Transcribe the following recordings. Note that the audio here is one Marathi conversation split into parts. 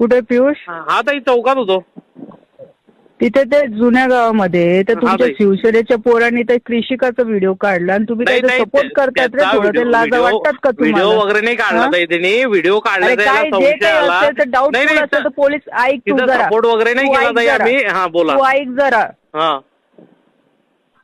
कुठे पियुष? हा ताई चौकात होतो. तिथे ते जुन्या गावामध्ये तर तुमच्या. शिवसेनेच्या पोरांनी ते कृषिकाचा व्हिडिओ काढला आणि तुम्ही नाही त्याचा नाही सपोर्ट करतात रे त्याचा थोडं ते लाजा वाटतात का व्हिडिओ तुम्हाला वगैरे नाही काढला हा? ताई त्यांनी व्हिडिओ काढला अरे त्याला काय जे संशय काही आला. असेल तर नाही डाऊटफुल नाही असेल तर पोलीस ऐक तू तिथं जरा. सपोर्ट वगैरे नाही तू केला ऐक ताई जरा. आम्ही. हा बोला. तू ऐक जरा. हा.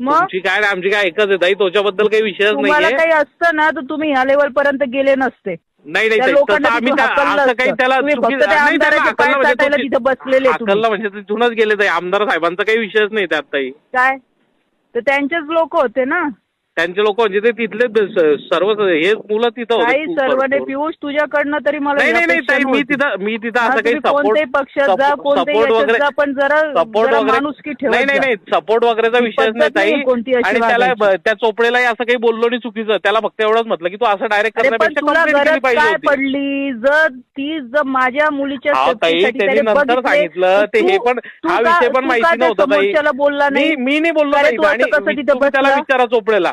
तुमची काय नाही, आमची काय एकच आहे. ताई त्याच्याबद्दल काही विषयच तुम्हाला नाहीये. काही असतं ना तर तुम्ही ह्या लेवल पर्यंत गेले नसते. नाही नाही त्या ताई, लोकांना तसं आम्ही तिथून त्या- हाकललं असं काही. त्याला तुम्ही चुकी- फक्त त्या नाही, त्याला आमदाराच्या हाकललं पाय म्हणजे चाटायला तो- तिथं बसलेले तुम्ही. हाकललं म्हणजे तिथूनच गेले ताई. आमदार साहेबांचा काही विषयच नाही त्यात ताई. काय? तर त्यांचेच लोक होते ना. त्यांचे लोक म्हणजे ते तिथले सर्व हे मुलं तिथं होते काही खूप सर्वने भरपूर. पियुष तुझ्याकडनं तरी मला नाही नाही नाही ताई मी. तिथं मी तिथं असं काही तुम्ही सपोर्ट कोणत्याही पक्षात जा कोणत्याही याच्यात जा पण जरा सपोर्ट जरा वगैरे नाही नाही. नाही सपोर्ट वगैरेचा विषयच नाही पद्धत ताई नाहीये कोणती अशी आणि त्याला वागायची. ब- त्या चोपडेलाही असं काही बोललो नाही चुकीचं त्याला फक्त एवढंच म्हटलं की तू असं डायरेक्ट अरे पण करण्यापेक्षा तुला कंप्लेंट केली गरज पाहिजे काय होती पडली जर ती जर माझ्या मुलीच्या ताई, safety साठी त्यांनी त्याने नंतर बघितले, सांगितलं, ते हे तू- पण- तू हा का- विषय पण तू माहिती त्या नव्हता, ताई. समोरच्याला बोलला नाही मी नाही बोललो अरे ताई आणि कसं मी- तिथं तुम्ही त्याला बसला? विचारा चोपडेला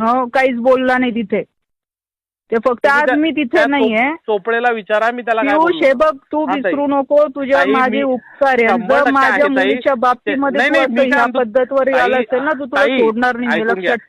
हो काहीच बोलला नाही तिथे ते फक्त आज मी तिथे नाहीये चोप- चोपडेला विचारा मी त्याला तू हा, ताई. विसरू नको तुझ्या माझे उपकार जर माझ्या. मुलीच्या बाबतीमध्ये तू पद्धतवर आला असेल ना तू तुला सोडणार नाही. लक्षात ठेव